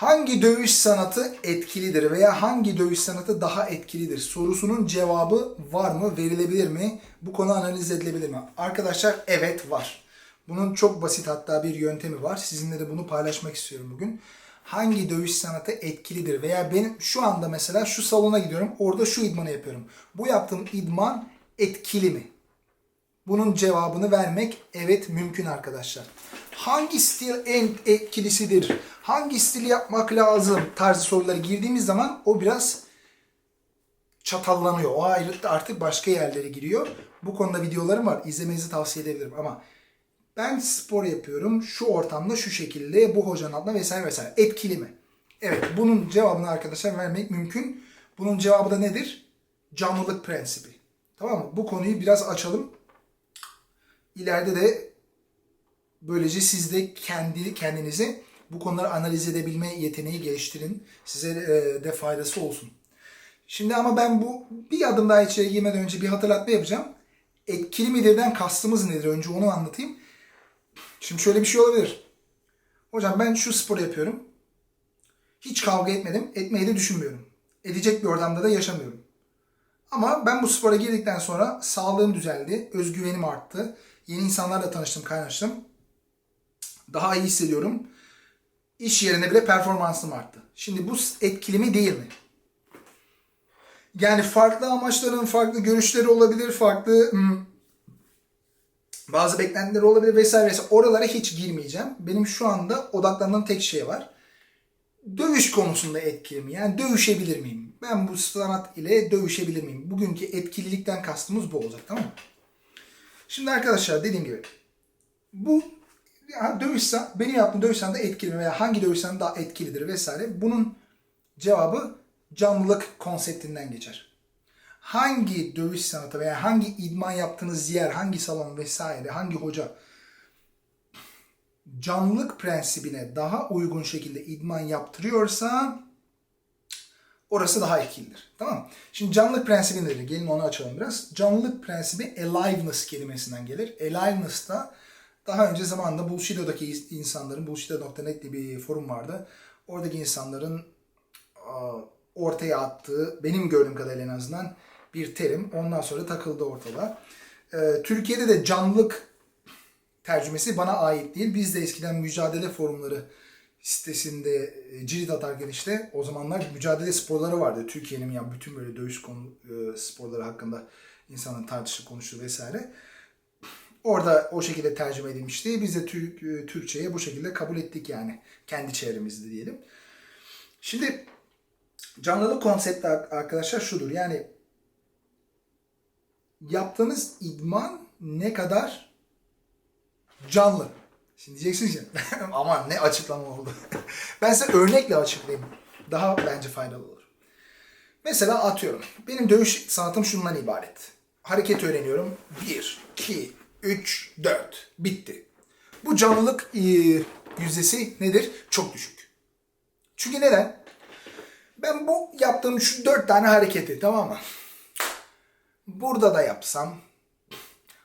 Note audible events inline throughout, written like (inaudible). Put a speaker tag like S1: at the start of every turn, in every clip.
S1: Hangi dövüş sanatı etkilidir veya hangi dövüş sanatı daha etkilidir sorusunun cevabı var mı, verilebilir mi? Bu konu analiz edilebilir mi? Arkadaşlar evet var. Bunun çok basit hatta bir yöntemi var. Sizinle de bunu paylaşmak istiyorum bugün. Hangi dövüş sanatı etkilidir veya benim şu anda mesela şu salona gidiyorum orada şu idmanı yapıyorum. Bu yaptığım idman etkili mi? Bunun cevabını vermek evet mümkün arkadaşlar. Hangi stil en etkilisidir? Hangi stili yapmak lazım? Tarzı soruları girdiğimiz zaman o biraz çatallanıyor. O ayrıntı artık başka yerlere giriyor. Bu konuda videolarım var. İzlemenizi tavsiye edebilirim ama ben spor yapıyorum. Şu ortamda şu şekilde bu hocanın altında vesaire vesaire. Etkili mi? Evet bunun cevabını arkadaşlar vermek mümkün. Bunun cevabı da nedir? Canlılık prensibi. Tamam mı? Bu konuyu biraz açalım. İleride de böylece siz de kendi kendinize bu konuları analiz edebilme yeteneği geliştirin. Size e, de faydası olsun. Şimdi ama ben bu bir adım daha içeri girmeden önce bir hatırlatma yapacağım. Etkili midirden kastımız nedir? Önce onu anlatayım. Şimdi şöyle bir şey olabilir. Hocam ben şu spor yapıyorum. Hiç kavga etmedim. Etmeyi de düşünmüyorum. Edecek bir ortamda da yaşamıyorum. Ama ben bu spora girdikten sonra sağlığım düzeldi. Özgüvenim arttı. Yeni insanlarla tanıştım, kaynaştım. Daha iyi hissediyorum. İş yerinde bile performansım arttı. Şimdi bu etkili mi değil mi? Yani farklı amaçların farklı görüşleri olabilir, farklı hmm, bazı beklentileri olabilir vesaire vesaire. Oralara hiç girmeyeceğim. Benim şu anda odaklandığım tek şey var. Dövüş konusunda etkili mi? Yani dövüşebilir miyim? Ben bu sanat ile dövüşebilir miyim? Bugünkü etkililikten kastımız bu olacak tamam mı? Şimdi arkadaşlar dediğim gibi bu ya dövüş san- benim yaptığım dövüş sanatı etkili veya hangi dövüş sanatı daha etkilidir vesaire bunun cevabı canlılık konseptinden geçer. Hangi dövüş sanatı veya hangi idman yaptığınız yer, hangi salon vesaire, hangi hoca canlılık prensibine daha uygun şekilde idman yaptırıyorsa orası daha etkilidir. Tamam mı? Şimdi canlılık prensibi nedir? Gelin onu açalım biraz. Canlılık prensibi aliveness kelimesinden gelir. Aliveness da daha önce zamanında Bullshido'daki insanların, Bullshido.net diye bir forum vardı. Oradaki insanların ortaya attığı, benim gördüğüm kadarıyla en azından bir terim. Ondan sonra takıldı ortada. Ee, Türkiye'de de canlılık tercümesi bana ait değil. Biz de eskiden mücadele forumları sitesinde e, cirit atarken işte o zamanlar mücadele sporları vardı. Türkiye'nin ya bütün böyle dövüş konu, e, sporları hakkında insanların tartışıp konuştuğu vesaire. Orada o şekilde tercüme edilmişti. Biz de Türk, e, Türkçe'ye bu şekilde kabul ettik yani. Kendi çevremizde diyelim. Şimdi canlılık konsepti arkadaşlar şudur. Yani yaptığınız idman ne kadar canlı. Şimdi diyeceksiniz ya (laughs) aman ne açıklama oldu. (laughs) ben size örnekle açıklayayım. Daha bence faydalı olur. Mesela atıyorum. Benim dövüş sanatım şundan ibaret. Hareket öğreniyorum. 1, 2, 3, 4. Bitti. Bu canlılık e, yüzdesi nedir? Çok düşük. Çünkü neden? Ben bu yaptığım şu 4 tane hareketi tamam mı? Burada da yapsam,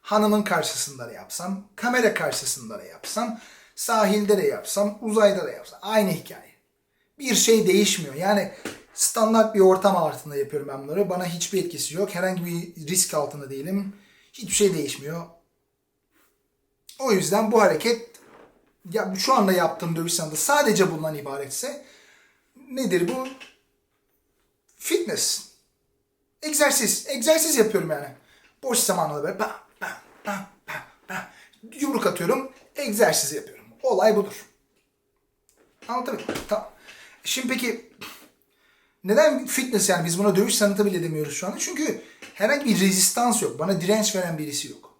S1: hanımın karşısında da yapsam, kamera karşısında da yapsam, sahilde de yapsam, uzayda da yapsam. Aynı hikaye. Bir şey değişmiyor. Yani standart bir ortam altında yapıyorum ben bunları. Bana hiçbir etkisi yok. Herhangi bir risk altında değilim. Hiçbir şey değişmiyor. O yüzden bu hareket ya şu anda yaptığım dövüş sanatı sadece bundan ibaretse nedir bu? Fitness. Egzersiz. Egzersiz yapıyorum yani. Boş zamanında böyle bam bam bam bam bam yumruk atıyorum. Egzersiz yapıyorum. Olay budur. Anlatabildim. Tamam. Şimdi peki neden fitness yani biz buna dövüş sanatı bile demiyoruz şu anda? Çünkü herhangi bir rezistans yok. Bana direnç veren birisi yok.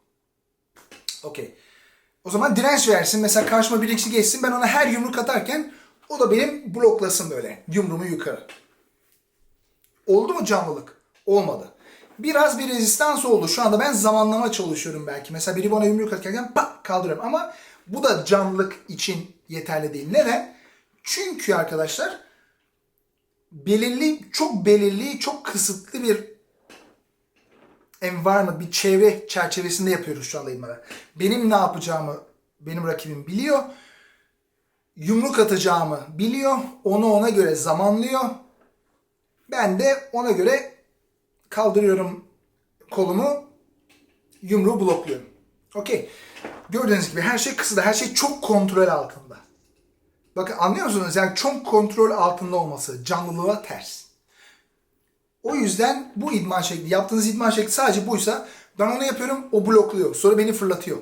S1: Okey. O zaman direnç versin. Mesela karşıma birisi geçsin. Ben ona her yumruk atarken o da benim bloklasın böyle. Yumruğumu yukarı. Oldu mu canlılık? Olmadı. Biraz bir rezistans oldu. Şu anda ben zamanlama çalışıyorum belki. Mesela biri bana yumruk atarken pak kaldırıyorum. Ama bu da canlılık için yeterli değil. Neden? Çünkü arkadaşlar belirli, çok belirli, çok kısıtlı bir environment, bir çevre çerçevesinde yapıyoruz şu idmanı. Benim ne yapacağımı benim rakibim biliyor. yumruk atacağımı biliyor. Onu ona göre zamanlıyor. Ben de ona göre kaldırıyorum kolumu. Yumruğu blokluyorum. Okey. Gördüğünüz gibi her şey kısıda. Her şey çok kontrol altında. Bakın anlıyor musunuz? Yani çok kontrol altında olması canlılığa ters. O yüzden bu idman şekli, yaptığınız idman şekli sadece buysa ben onu yapıyorum, o blokluyor. Sonra beni fırlatıyor.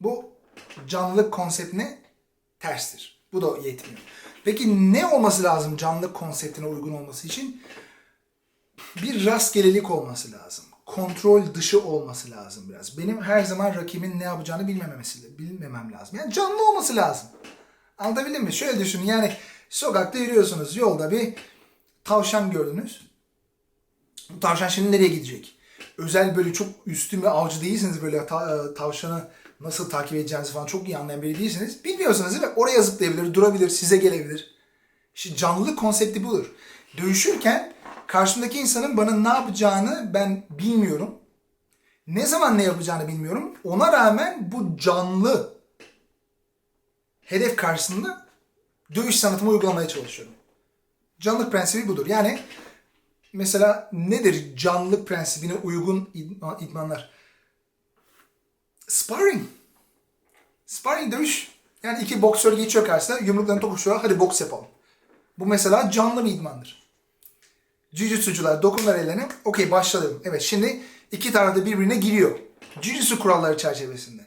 S1: Bu canlılık konseptine terstir. Bu da yetmiyor. Peki ne olması lazım canlılık konseptine uygun olması için? Bir rastgelelik olması lazım. Kontrol dışı olması lazım biraz. Benim her zaman rakibimin ne yapacağını bilmememesi, bilmemem lazım. Yani canlı olması lazım. Anlatabildim mi? Şöyle düşünün yani sokakta yürüyorsunuz yolda bir tavşan gördünüz. Bu tavşan şimdi nereye gidecek? Özel böyle çok üstün bir avcı değilsiniz böyle ta- e, tavşanı nasıl takip edeceğinizi falan çok iyi anlayan biri değilsiniz. Bilmiyorsunuz değil mi? Oraya zıplayabilir, durabilir, size gelebilir. İşte canlılık konsepti budur. Dövüşürken karşımdaki insanın bana ne yapacağını ben bilmiyorum. Ne zaman ne yapacağını bilmiyorum. Ona rağmen bu canlı hedef karşısında dövüş sanatımı uygulamaya çalışıyorum. Canlılık prensibi budur. Yani mesela nedir canlılık prensibine uygun idma- idmanlar? Sparring. Sparring dövüş. Yani iki boksör geçiyor karşısına, yumruklarını tokuşuyor, hadi boks yapalım. Bu mesela canlı bir idmandır. Jiu-Jitsu'cular dokunlar ellerine, okey başladım. Evet şimdi iki taraf da birbirine giriyor. Jiu-Jitsu kuralları çerçevesinde.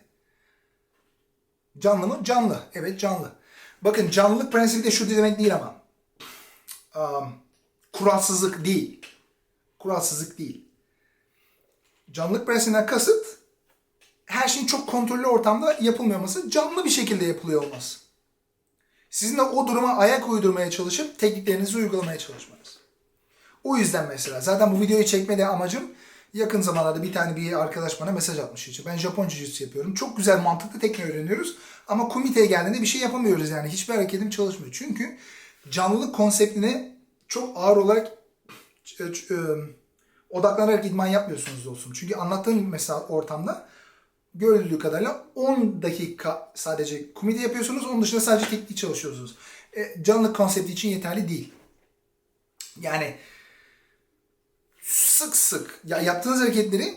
S1: Canlı mı? Canlı. Evet canlı. Bakın canlılık prensibi de şu demek değil ama. Um, kuralsızlık değil. Kuralsızlık değil. Canlılık prensibinden kasıt her şeyin çok kontrollü ortamda yapılmıyor olması, canlı bir şekilde yapılıyor olması. Sizin de o duruma ayak uydurmaya çalışıp tekniklerinizi uygulamaya çalışmanız. O yüzden mesela zaten bu videoyu çekmede amacım yakın zamanlarda bir tane bir arkadaş bana mesaj atmış için. Ben Japon jiu yapıyorum. Çok güzel mantıklı teknik öğreniyoruz. Ama komiteye geldiğinde bir şey yapamıyoruz yani. Hiçbir hareketim çalışmıyor. Çünkü canlılık konseptine çok ağır olarak e, e, odaklanarak idman yapmıyorsunuz olsun. Çünkü anlattığım mesela ortamda görüldüğü kadarıyla 10 dakika sadece komite yapıyorsunuz. Onun dışında sadece teknik çalışıyorsunuz. E, canlılık konsepti için yeterli değil. Yani sık sık ya yaptığınız hareketleri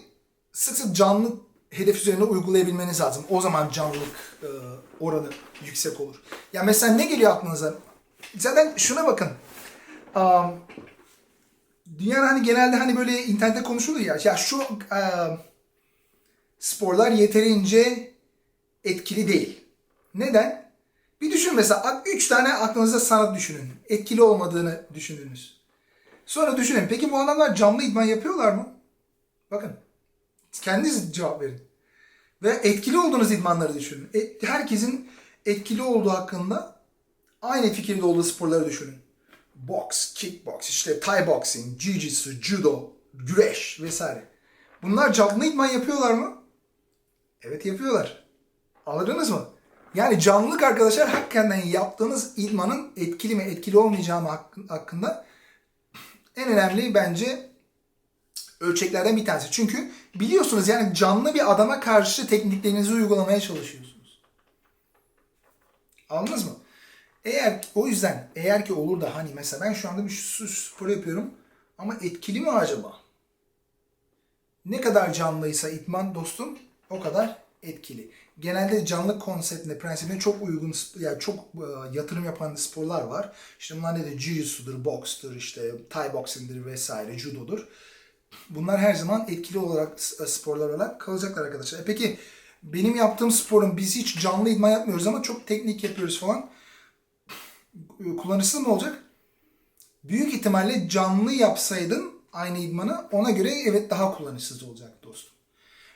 S1: sık sık canlı hedef üzerine uygulayabilmeniz lazım. O zaman canlılık e, oranı yüksek olur. Ya mesela ne geliyor aklınıza? Zaten şuna bakın. Um, dünyada hani genelde hani böyle internette konuşuluyor ya. Ya şu e, sporlar yeterince etkili değil. Neden? Bir düşün mesela 3 tane aklınızda sanat düşünün. Etkili olmadığını düşündünüz. Sonra düşünün. Peki bu adamlar canlı idman yapıyorlar mı? Bakın. Kendiniz cevap verin. Ve etkili olduğunuz idmanları düşünün. E, herkesin etkili olduğu hakkında aynı fikirde olduğu sporları düşünün. Box, kickbox, işte Thai boxing, jiu-jitsu, judo, güreş vesaire. Bunlar canlı idman yapıyorlar mı? Evet yapıyorlar. Alırdınız mı? Yani canlılık arkadaşlar hakikaten yaptığınız idmanın etkili mi etkili olmayacağı mı hakkında en önemli bence ölçeklerden bir tanesi. Çünkü biliyorsunuz yani canlı bir adama karşı tekniklerinizi uygulamaya çalışıyorsunuz. Anladınız mı? Eğer o yüzden eğer ki olur da hani mesela ben şu anda bir spor yapıyorum ama etkili mi acaba? Ne kadar canlıysa itman dostum o kadar etkili. Genelde canlı konseptine, prensibine çok uygun, yani çok yatırım yapan sporlar var. İşte bunlar nedir? Jiu-Jitsu'dur, bokstur, işte Thai boxing'dir vesaire, judodur. Bunlar her zaman etkili olarak sporlar olarak kalacaklar arkadaşlar. E peki benim yaptığım sporun biz hiç canlı idman yapmıyoruz ama çok teknik yapıyoruz falan. Kullanıcısı ne olacak? Büyük ihtimalle canlı yapsaydın aynı idmanı ona göre evet daha kullanışsız olacak dostum.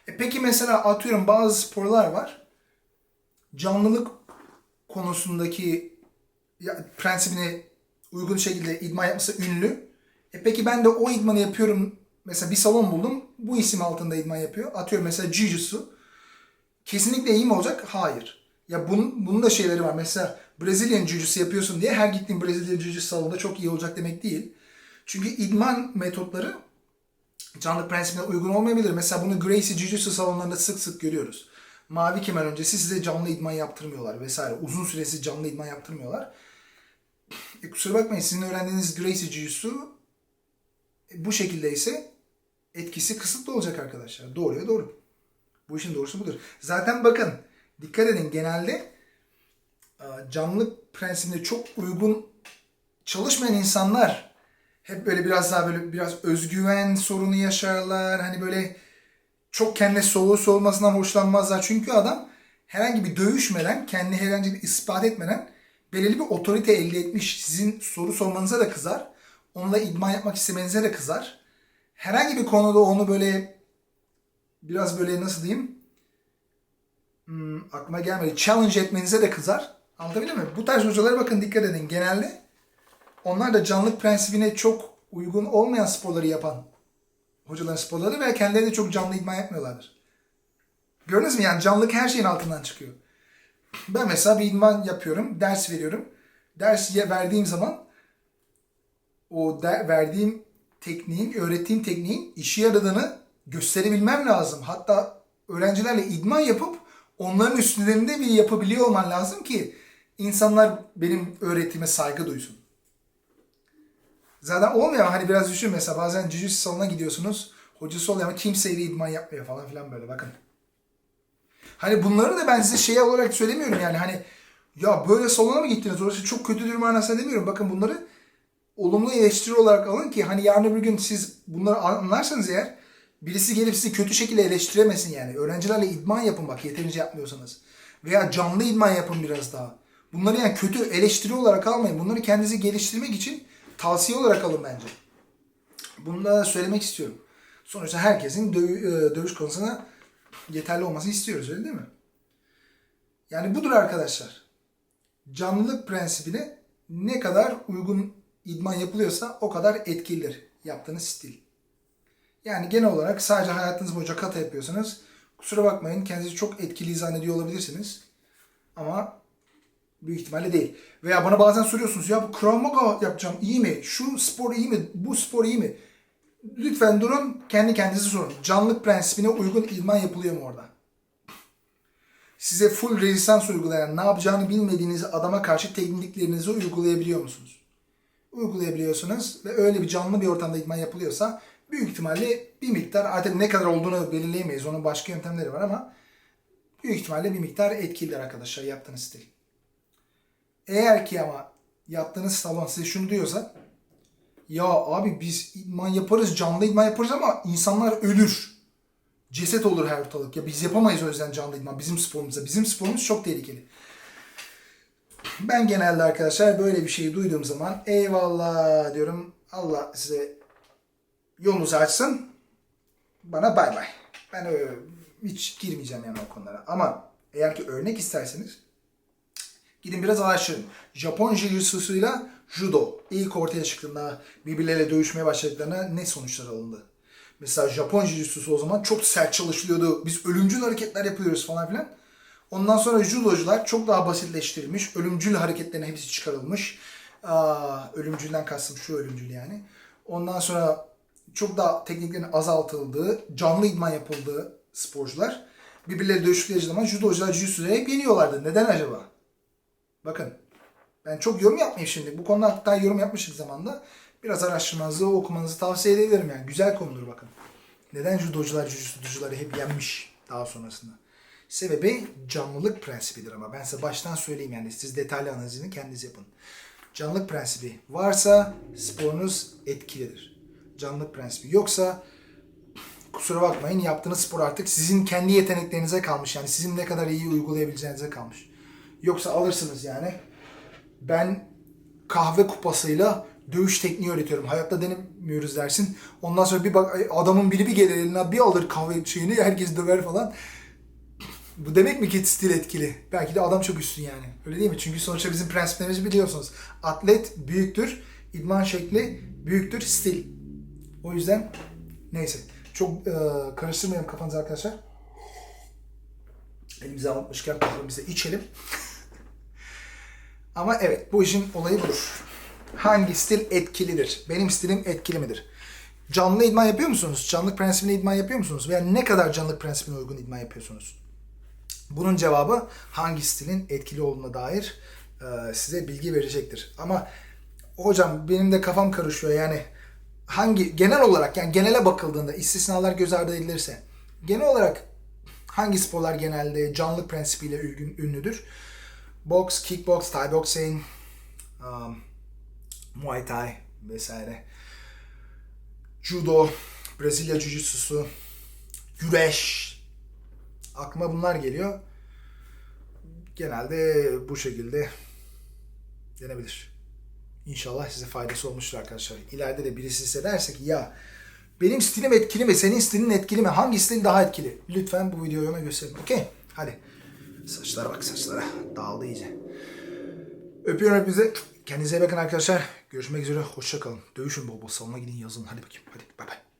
S1: E peki mesela atıyorum bazı sporlar var. Canlılık konusundaki ya, prensibine uygun şekilde idman yapması ünlü. E peki ben de o idmanı yapıyorum. Mesela bir salon buldum. Bu isim altında idman yapıyor. Atıyorum mesela Jiu-Jitsu. Kesinlikle iyi mi olacak? Hayır. Ya bunun, bunun da şeyleri var. Mesela Brezilyan Jiu-Jitsu yapıyorsun diye her gittiğin Brezilyan Jiu-Jitsu salonunda çok iyi olacak demek değil. Çünkü idman metotları canlı prensibine uygun olmayabilir. Mesela bunu Gracie Jiu-Jitsu salonlarında sık sık görüyoruz. mavi kemer öncesi size canlı idman yaptırmıyorlar vesaire. Uzun süresi canlı idman yaptırmıyorlar. E, kusura bakmayın sizin öğrendiğiniz Gracie Jiu-Jitsu e, bu şekilde ise etkisi kısıtlı olacak arkadaşlar. Doğruya doğru. Bu işin doğrusu budur. Zaten bakın dikkat edin genelde e, canlı prensibine çok uygun çalışmayan insanlar hep böyle biraz daha böyle biraz özgüven sorunu yaşarlar. Hani böyle çok kendine soğuğu soğumasından hoşlanmazlar. Çünkü adam herhangi bir dövüşmeden, kendini herhangi bir ispat etmeden belirli bir otorite elde etmiş. Sizin soru sormanıza da kızar. Onunla idman yapmak istemenize de kızar. Herhangi bir konuda onu böyle biraz böyle nasıl diyeyim hmm, aklıma gelmedi. Challenge etmenize de kızar. Anlatabildim mi? Bu tarz hocalara bakın dikkat edin. Genelde onlar da canlılık prensibine çok uygun olmayan sporları yapan hocaların sporları ve kendileri de çok canlı idman yapmıyorlardır. Gördünüz mü yani canlılık her şeyin altından çıkıyor. Ben mesela bir idman yapıyorum, ders veriyorum. Ders verdiğim zaman o de, verdiğim tekniğin, öğrettiğim tekniğin işe yaradığını gösterebilmem lazım. Hatta öğrencilerle idman yapıp onların üstünlerinde bir yapabiliyor olman lazım ki insanlar benim öğrettiğime saygı duysun. Zaten olmuyor hani biraz düşün mesela bazen jiu salonuna gidiyorsunuz. Hocası oluyor ama kimseyle idman yapmıyor falan filan böyle bakın. Hani bunları da ben size şey olarak söylemiyorum yani hani ya böyle salona mı gittiniz orası çok kötüdür manasında demiyorum. Bakın bunları olumlu eleştiri olarak alın ki hani yarın öbür gün siz bunları anlarsanız eğer birisi gelip sizi kötü şekilde eleştiremesin yani. Öğrencilerle idman yapın bak yeterince yapmıyorsanız. Veya canlı idman yapın biraz daha. Bunları yani kötü eleştiri olarak almayın. Bunları kendinizi geliştirmek için tavsiye olarak alın bence. Bunu da söylemek istiyorum. Sonuçta herkesin döv- dövüş konusuna yeterli olması istiyoruz öyle değil mi? Yani budur arkadaşlar. Canlılık prensibine ne kadar uygun idman yapılıyorsa o kadar etkilidir yaptığınız stil. Yani genel olarak sadece hayatınız boyunca kata yapıyorsanız kusura bakmayın kendinizi çok etkili zannediyor olabilirsiniz. Ama büyük ihtimalle değil. Veya bana bazen soruyorsunuz ya bu Krav Maga yapacağım iyi mi? Şu spor iyi mi? Bu spor iyi mi? Lütfen durun kendi kendinize sorun. Canlılık prensibine uygun idman yapılıyor mu orada? Size full rezistans uygulayan, ne yapacağını bilmediğiniz adama karşı tekniklerinizi uygulayabiliyor musunuz? Uygulayabiliyorsunuz ve öyle bir canlı bir ortamda idman yapılıyorsa büyük ihtimalle bir miktar artık ne kadar olduğunu belirleyemeyiz. Onun başka yöntemleri var ama büyük ihtimalle bir miktar etkilidir arkadaşlar yaptığınız stil. Eğer ki ama yaptığınız salon size şunu diyorsa ya abi biz idman yaparız, canlı idman yaparız ama insanlar ölür. Ceset olur her ortalık. Ya biz yapamayız o yüzden canlı idman bizim sporumuzda. Bizim sporumuz çok tehlikeli. Ben genelde arkadaşlar böyle bir şeyi duyduğum zaman eyvallah diyorum. Allah size yolunuzu açsın. Bana bay bay. Ben öyle hiç girmeyeceğim yani o konulara. Ama eğer ki örnek isterseniz Gidin biraz araştırın. Japon jiu-jitsu'yla judo ilk ortaya çıktığında birbirleriyle dövüşmeye başladıklarında ne sonuçlar alındı? Mesela Japon jiu-jitsu'su o zaman çok sert çalışılıyordu. Biz ölümcül hareketler yapıyoruz falan filan. Ondan sonra judocular çok daha basitleştirilmiş. Ölümcül hareketlerin hepsi çıkarılmış. Aa, ölümcülden kastım şu ölümcül yani. Ondan sonra çok daha tekniklerin azaltıldığı, canlı idman yapıldığı sporcular birbirleri dövüştükleri zaman judocular jiu-jitsu'ya hep yeniyorlardı. Neden acaba? Bakın ben çok yorum yapmayayım şimdi. Bu konuda hatta yorum yapmıştık zamanda. Biraz araştırmanızı, okumanızı tavsiye ederim yani. Güzel konudur bakın. Neden judocular, judocuları hep yenmiş daha sonrasında? Sebebi canlılık prensibidir ama ben size baştan söyleyeyim yani siz detaylı analizini kendiniz yapın. Canlılık prensibi varsa sporunuz etkilidir. Canlılık prensibi yoksa kusura bakmayın yaptığınız spor artık sizin kendi yeteneklerinize kalmış. Yani sizin ne kadar iyi uygulayabileceğinize kalmış. Yoksa alırsınız yani. Ben kahve kupasıyla dövüş tekniği öğretiyorum. Hayatta denemiyoruz dersin. Ondan sonra bir bak adamın biri bir gelir eline bir alır kahve şeyini herkes döver falan. Bu demek mi ki stil etkili? Belki de adam çok üstün yani. Öyle değil mi? Çünkü sonuçta bizim prensiplerimizi biliyorsunuz. Atlet büyüktür, idman şekli büyüktür, stil. O yüzden neyse. Çok e, karıştırmayalım kafanızı arkadaşlar. Elimize almışken kahvemizi içelim. Ama evet bu işin olayı budur. Hangi stil etkilidir? Benim stilim etkili midir? Canlı idman yapıyor musunuz? Canlılık prensibine idman yapıyor musunuz? Veya ne kadar canlılık prensibine uygun idman yapıyorsunuz? Bunun cevabı hangi stilin etkili olduğuna dair e, size bilgi verecektir. Ama hocam benim de kafam karışıyor yani hangi genel olarak yani genele bakıldığında istisnalar göz ardı edilirse genel olarak hangi sporlar genelde canlılık prensibiyle ün- ünlüdür? Box, kickbox, thai boxing, um, muay thai vesaire. Judo, Brezilya jiu-jitsu'su, güreş. Aklıma bunlar geliyor. Genelde bu şekilde denebilir. İnşallah size faydası olmuştur arkadaşlar. İleride de birisi size derse ki ya benim stilim etkili mi? Senin stilin etkili mi? Hangi stil daha etkili? Lütfen bu videoyu ona gösterin. Okey? Hadi. Saçlara bak saçlara. Dağıldı iyice. Öpüyorum hepinizi. Kendinize iyi bakın arkadaşlar. Görüşmek üzere. Hoşça kalın. Dövüşün bol bol. Salona gidin yazın. Hadi bakayım. Hadi bay bay.